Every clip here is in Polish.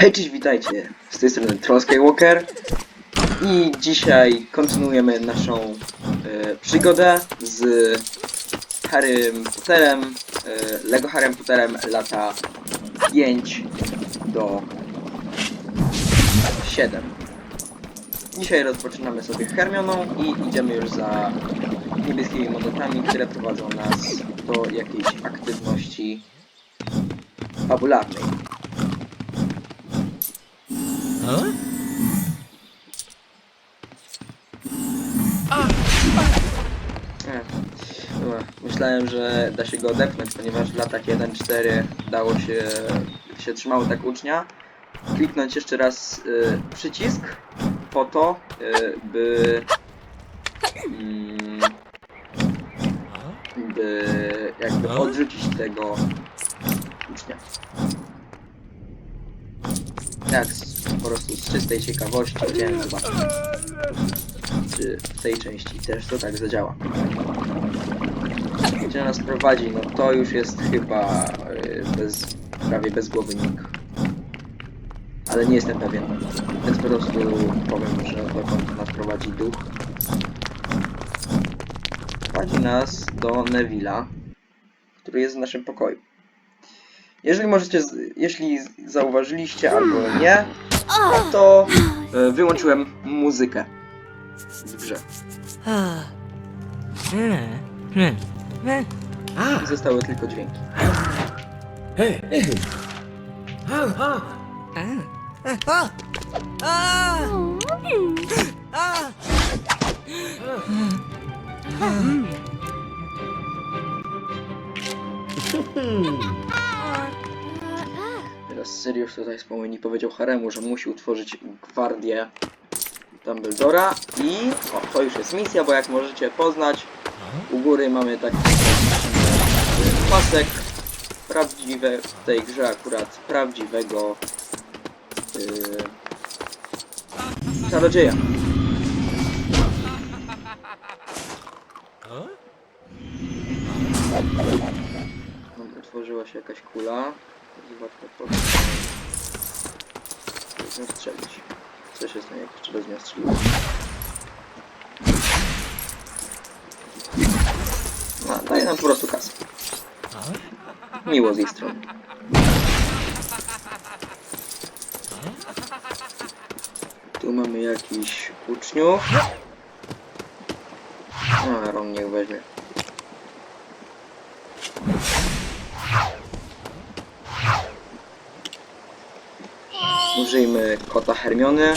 Hej, cześć, witajcie. Z tej strony Troll Skywalker. I dzisiaj kontynuujemy naszą e, przygodę z Harrym Potterem, e, Lego Harrym Potterem lata 5 do 7. Dzisiaj rozpoczynamy sobie Hermioną i idziemy już za niebieskimi monetami, które prowadzą nas do jakiejś aktywności fabularnej. Nie. Dobra, Myślałem, że da się go odepchnąć, ponieważ w latach 1-4 dało się, się trzymało tak ucznia, kliknąć jeszcze raz y, przycisk po to, y, by, mm, by jakby odrzucić tego ucznia. Tak, po prostu z czystej ciekawości chciałem zobaczyć, czy w tej części też to tak zadziała. Gdzie nas prowadzi, no to już jest chyba y, bez, prawie bezgłowy nick. Ale nie jestem pewien, więc po prostu powiem, że dokąd nas prowadzi duch. Prowadzi nas do Neville'a, który jest w naszym pokoju. Jeżeli możecie, jeśli zauważyliście albo nie, no to y, wyłączyłem muzykę w grze. Zostały tylko dźwięki. Teraz Sirius tutaj wspomnieni powiedział Haremu, że musi utworzyć gwardię Dumbledora i o, to już jest misja, bo jak możecie poznać, u góry mamy taki pasek prawdziwe w tej grze akurat prawdziwego yy, czarodzieja. Otworzyła się jakaś kula. Zobaczmy po nią strzelić. Co się stanie, jak jeszcze z nią strzeliła? No, daje nam po prostu kasę. Miło z jej strony. Tu mamy jakiś uczniów. A, Ron niech weźmie. Użyjmy kota Hermiony,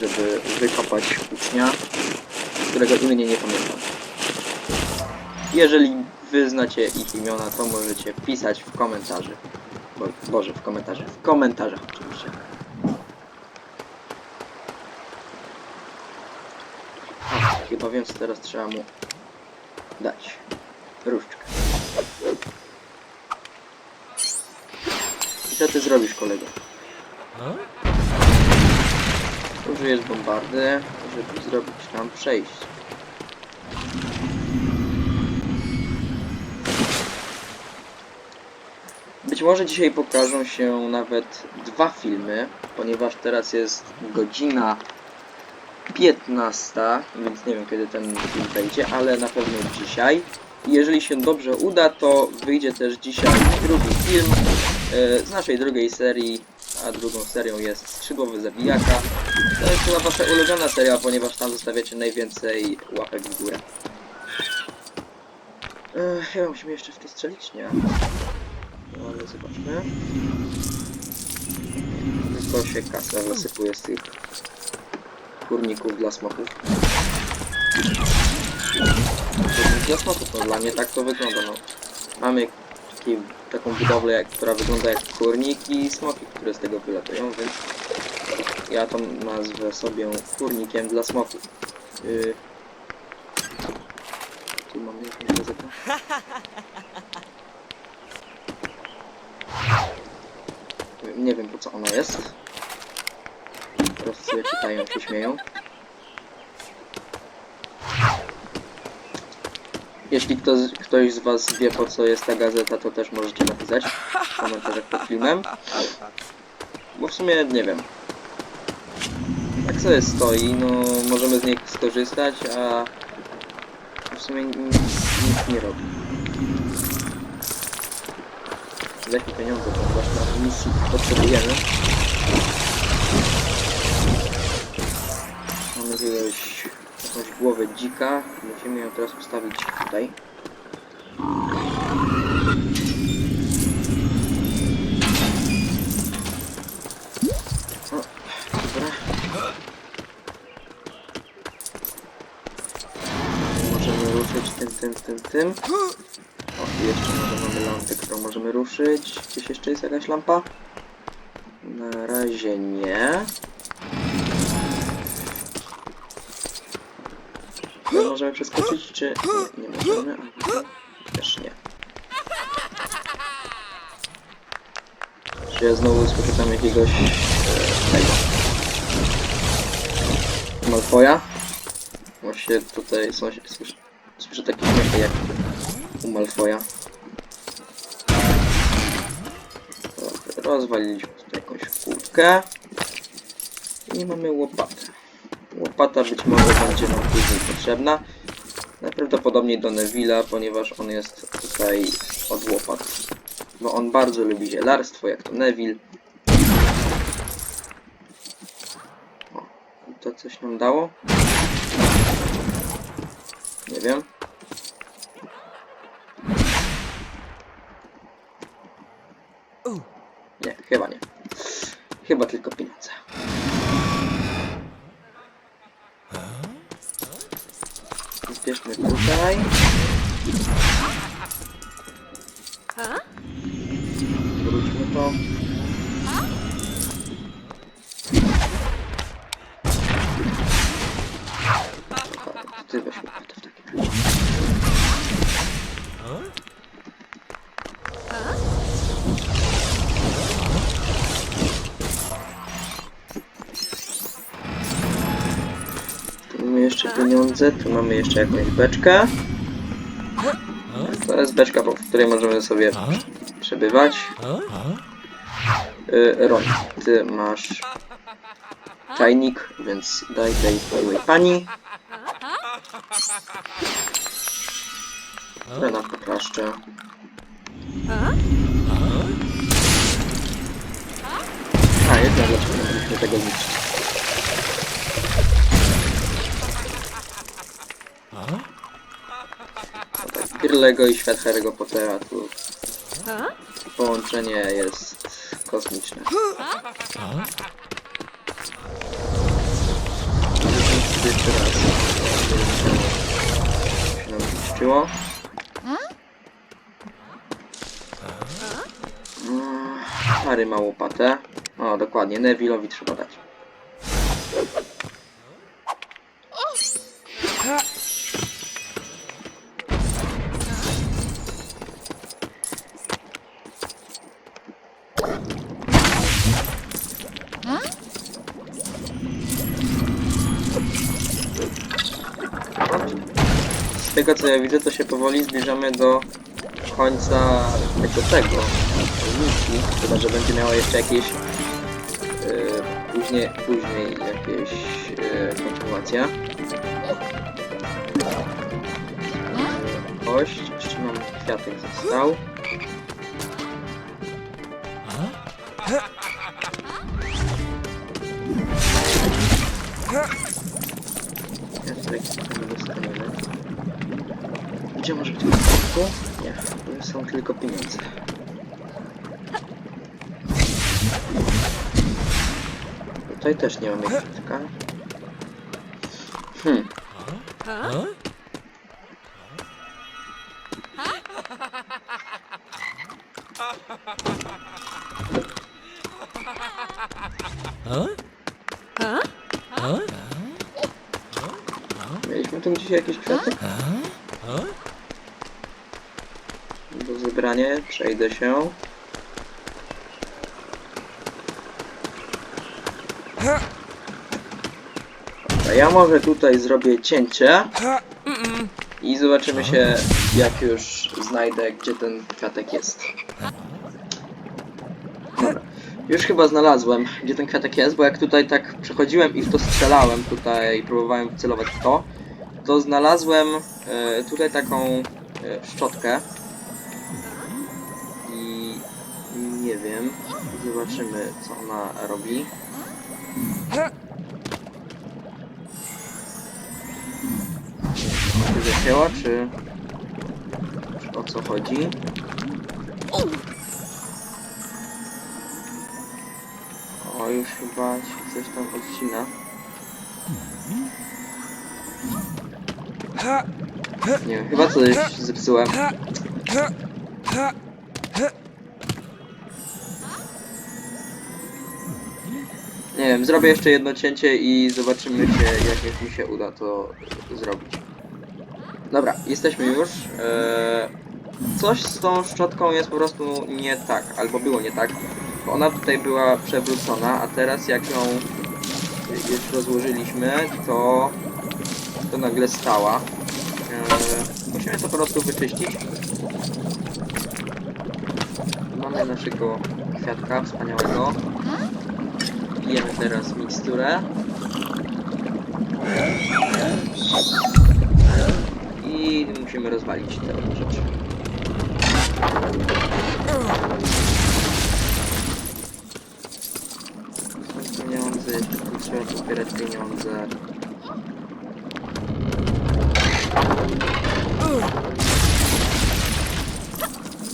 żeby wykopać ucznia, którego imienia nie pamiętam. Jeżeli wy znacie ich imiona, to możecie pisać w komentarzu. Bo, Boże, w komentarzach. W komentarzach oczywiście. O, chyba wiem, co teraz trzeba mu dać. Różdżkę. I co ty zrobisz, kolego? Użyjesz bombardy, żeby zrobić nam przejście. Być może dzisiaj pokażą się nawet dwa filmy, ponieważ teraz jest godzina 15, więc nie wiem kiedy ten film wejdzie, ale na pewno dzisiaj. Jeżeli się dobrze uda, to wyjdzie też dzisiaj drugi film e, z naszej drugiej serii, a drugą serią jest Skrzydłowy Zabijaka. To jest chyba wasza ulubiona seria, ponieważ tam zostawiacie najwięcej łapek w górę. E, chyba musimy jeszcze w to strzelić? Nie. No ale zobaczmy. To się kasa wysypuje z tych kurników dla smoków. Kurnik dla smoków, no dla mnie tak to wygląda, no. Mamy taki, taką budowlę, która wygląda jak kurnik i smoki, które z tego wylatują, więc ja to nazwę sobie kurnikiem dla smoków. Yy... Tu mamy jakąś gazetę. Nie wiem po co ona jest. Prostu sobie czytają, się śmieją. Jeśli ktoś, ktoś z Was wie po co jest ta gazeta, to też możecie napisać w komentarzach pod filmem. Bo w sumie nie wiem. Sobie stoi, no możemy z niej skorzystać, a w sumie nic, nic nie robi. Weźmy pieniądze, ponieważ na misji potrzebujemy. Mamy jakiegoś, jakąś głowę dzika. Musimy ją teraz ustawić tutaj. O, dobra. Możemy ruszyć tym, tym, tym, tym. O, jeszcze może mamy lampę, którą możemy ruszyć. Gdzieś jeszcze jest jakaś lampa? Na razie nie. Ale możemy przeskoczyć, czy nie, nie możemy? Też nie. Czy ja znowu tam jakiegoś e, tego Malfoja? Właśnie tutaj są, słyszę, słyszę takie śmiechy jak u rozwaliliśmy tutaj jakąś kłódkę. I mamy łopatę. Łopata być może będzie nam później potrzebna. Najprawdopodobniej do Neville'a, ponieważ on jest tutaj od łopat. Bo on bardzo lubi zielarstwo, jak to Neville. O, to coś nam dało? Nie wiem. Pieniądze, tu mamy jeszcze jakąś beczkę. To jest beczka, w której możemy sobie przebywać. Y, Ron, ty masz czajnik, więc daj tej miłej pani. Nam poklaszcze. A, jednak dlaczego mogliśmy tego zniszczyć? Gry i świat Harry'ego Pottera tu połączenie jest kosmiczne. Jeszcze raz. Się nam zniszczyło. Mm, Harry ma łopatę. O, dokładnie, Neville'owi trzeba dać. Tego co ja widzę, to się powoli zbliżamy do końca tego tego misji, chyba że będzie miała jeszcze jakieś yy, później, później jakieś yy, kontynuacja. Kość, jeszcze nam kwiatek został. Kwiatek nie dostaniemy. Gdzie może być kwiatku? Nie, to są tylko pieniądze. Tutaj też nie mamy kwiatka. Hmm. Do zebrania przejdę się. A ja może tutaj zrobię cięcie i zobaczymy się jak już znajdę gdzie ten kwiatek jest. Dobra. Już chyba znalazłem, gdzie ten kwiatek jest, bo jak tutaj tak przechodziłem i w to strzelałem, tutaj próbowałem celować w to, to znalazłem e, tutaj taką e, szczotkę. Zobaczymy co ona robi. Czy zacięła, czy, czy o co chodzi? O, już chyba się coś tam odcina. Nie wiem, chyba coś zepsułem. Nie wiem, zrobię jeszcze jedno cięcie i zobaczymy się, jak mi się uda to zrobić. Dobra, jesteśmy już. Eee, coś z tą szczotką jest po prostu nie tak, albo było nie tak. Bo ona tutaj była przewrócona, a teraz jak ją już rozłożyliśmy, to, to nagle stała. Eee, musimy to po prostu wyczyścić. Mamy naszego kwiatka wspaniałego. Pijemy teraz miksturę. I musimy rozwalić te rzeczy. Są pieniądze, trzeba zbierać pieniądze.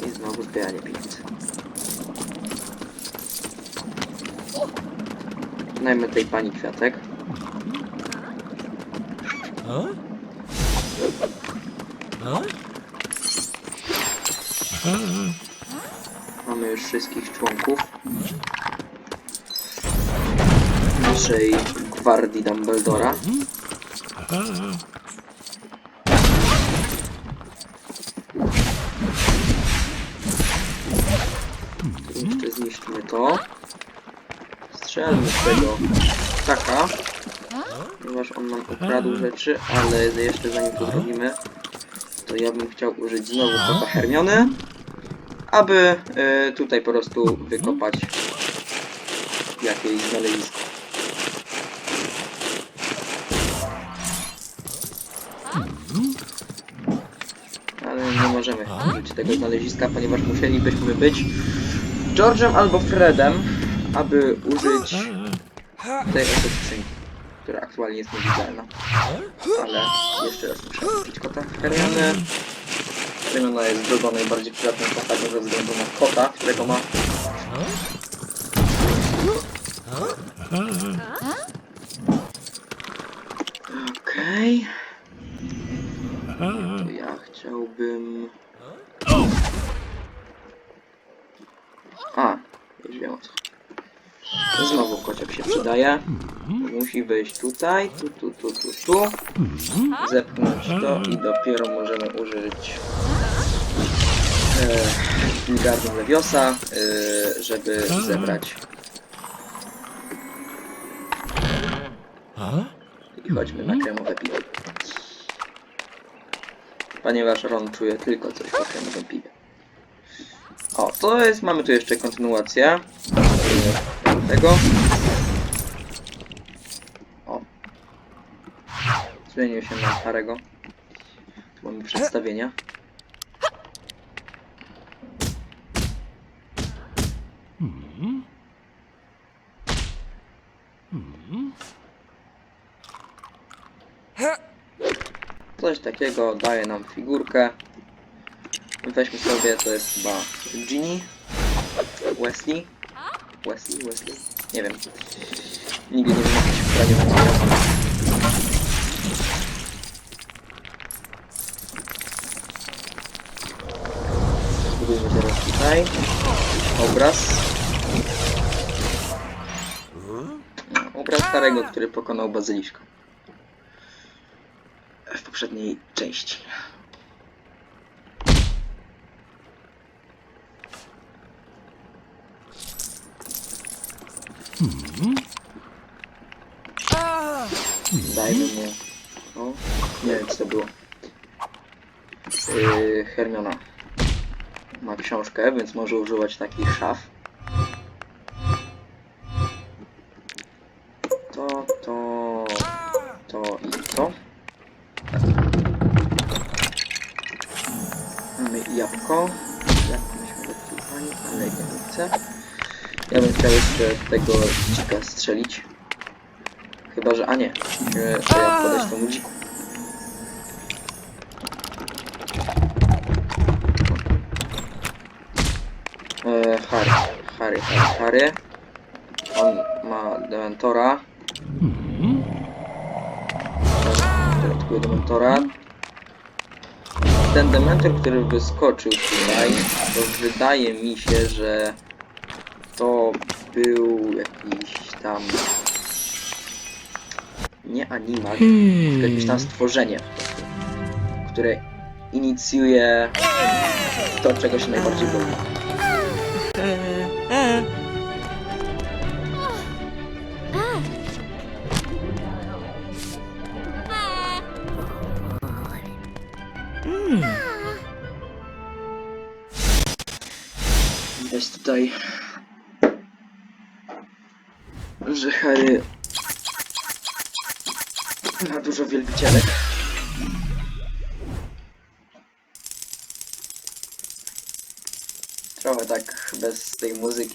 I znowu zbieranie pieniędzy. Najmy tej pani kwiatek. Huh? Huh? Mamy już wszystkich członków naszej gwardii Dumbledora. Strzelmy tego ptaka, ponieważ on nam ukradł rzeczy, ale jeszcze zanim to zrobimy, to ja bym chciał użyć znowu kota Hermiony, aby e, tutaj po prostu wykopać jakieś znalezisko. Ale nie możemy użyć tego znaleziska, ponieważ musielibyśmy być George'em albo Fredem, aby użyć tej oto skrzynki, która aktualnie jest niewidzialna. Ale jeszcze raz muszę kupić kota Hermiony. Hermiona jest drugą najbardziej przydatną postacią ze względu na kota, którego ma. Okej. To ja chciałbym... A, już wiem o co. Znowu przydaje. Musi wejść tutaj, tu, tu, tu, tu, tu. Zepchnąć to i dopiero możemy użyć e, Wingardium Leviosa, e, żeby zebrać. I chodźmy na kremowe piwo. Ponieważ Ron czuje tylko coś po kremowym piwie. O, to jest, mamy tu jeszcze kontynuację tego. Zmienił się na Harego. Tu mamy przedstawienia. Coś takiego daje nam figurkę. Weźmy sobie, to jest chyba Ginny. Wesley. Wesley, Wesley. Nie wiem. Nigdy nie wiem jak się wprawie tutaj. Obraz. Obraz starego, który pokonał bazyliszkę. W poprzedniej części. Dajmy mu. O, nie wiem co to było. Yy, Hermiona ma książkę, więc może używać takich szaf. To, to, to i to. Mamy jabłko. Jak myśmy dotknęli, ale ja nie chcę. Ja bym chciał jeszcze tego dzika strzelić. Chyba, że... A nie, musimy to ja podać temu dziku. Harry, Harry. On ma dementora. Dodatkuję dementora. Ten dementor, który wyskoczył tutaj, to wydaje mi się, że to był jakiś tam nie animat, tylko jakieś tam stworzenie, prostu, które inicjuje to, czego się najbardziej boi.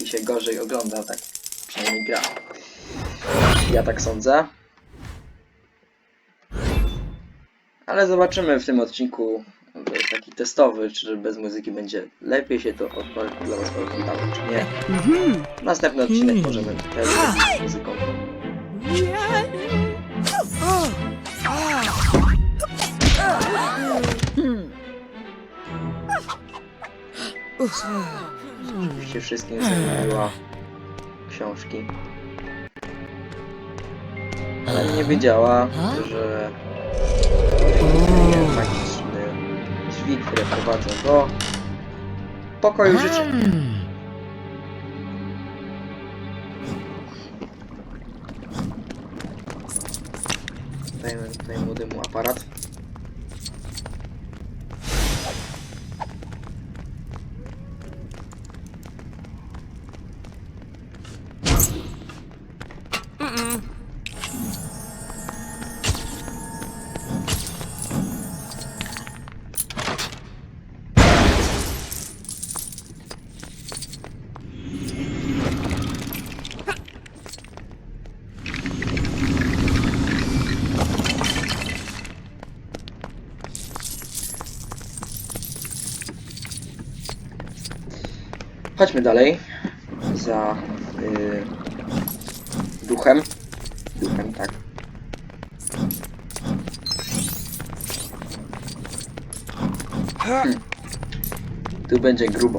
Się gorzej ogląda, tak przynajmniej gra. Ja tak sądzę. Ale zobaczymy w tym odcinku taki testowy, czy bez muzyki będzie lepiej się to dla Was oglądało, czy nie. Następny odcinek Hmm. możemy też z muzyką. Oczywiście wszystkim zamówiła książki. Ale nie wiedziała, że istnieje magiczny drzwi, które prowadzą do pokoju życzeń. Dajmy tutaj młodemu aparat. Chodźmy dalej. Za y, duchem. Duchem, tak. Hmm. Tu będzie grubo.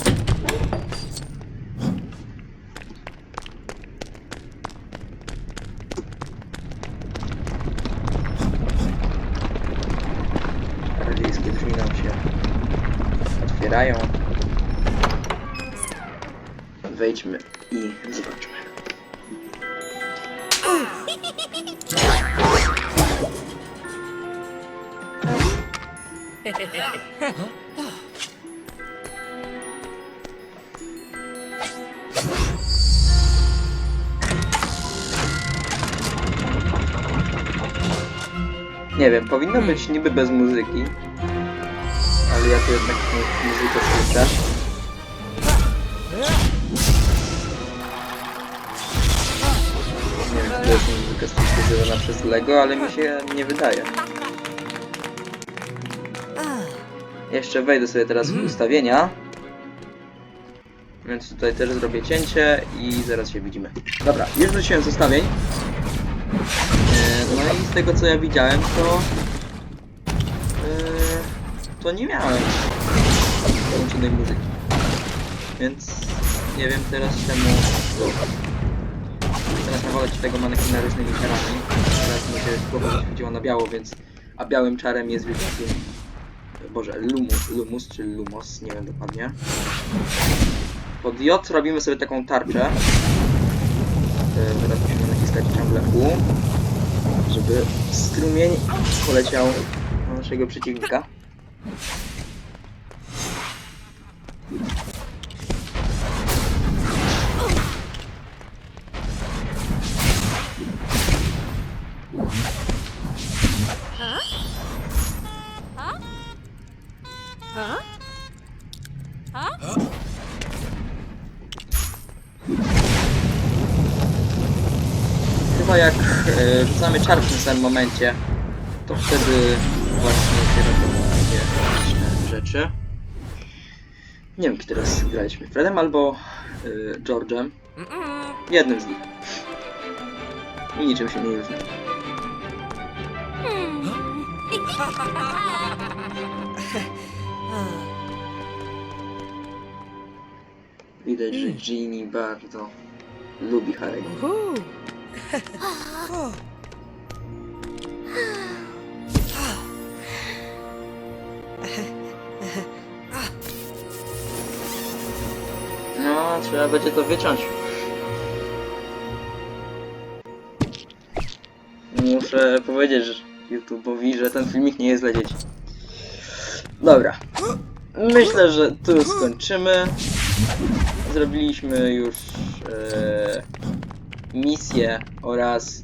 Radzieckie drzwi nam się otwierają. I zobaczmy. Nie wiem, powinno być niby bez muzyki, ale ja tu jednak mu- muzykę słyszę. To jest muzyka stworzyona przez Lego, ale mi się nie wydaje. Jeszcze wejdę sobie teraz w ustawienia. Więc tutaj też zrobię cięcie i zaraz się widzimy. Dobra, już wróciłem z ustawień. E, No i z tego co ja widziałem, to... e, To nie miałem połączonej muzyki. Więc nie wiem teraz czemu... Teraz nawalać tego manekina różnymi czarami. Teraz mi się głowa zaświeciła na biało, więc... A białym czarem jest widokiem... Boże, Lumus, Lumus czy Lumos, nie wiem dokładnie. Pod J robimy sobie taką tarczę. E, Teraz musimy naciskać ciągle U, żeby strumień poleciał na naszego przeciwnika. Jak e, rzucamy czar w tym samym momencie, to wtedy właśnie się robią takie różne rzeczy. Nie wiem, czy teraz graliśmy Fredem albo y, George'em. Jednym z nich. I niczym się nie różni. Widać, że Ginny bardzo lubi Harry'ego. No, trzeba będzie to wyciąć. Muszę powiedzieć że YouTube'owi, że ten filmik nie jest dla dzieci. Dobra. Myślę, że tu skończymy. Zrobiliśmy już e, misję oraz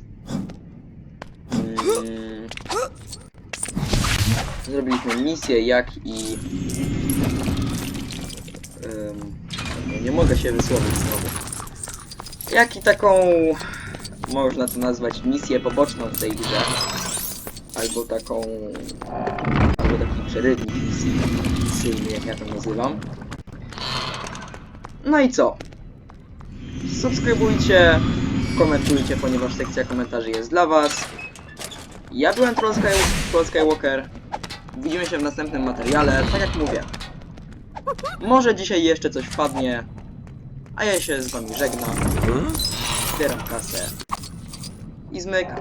mm, zrobiliśmy misję jak i no nie mogę się wysłowić znowu. Jak i taką można to nazwać misję poboczną w tej grze. Albo taką albo taki przerywnik misyjny, jak ja to nazywam. No i co? Subskrybujcie, komentujcie, ponieważ sekcja komentarzy jest dla was. Ja byłem Troll Sky- Troll Skywalker. Widzimy się w następnym materiale, tak jak mówię. Może dzisiaj jeszcze coś wpadnie, a ja się z wami żegnam. Zbieram kasę i zmykam.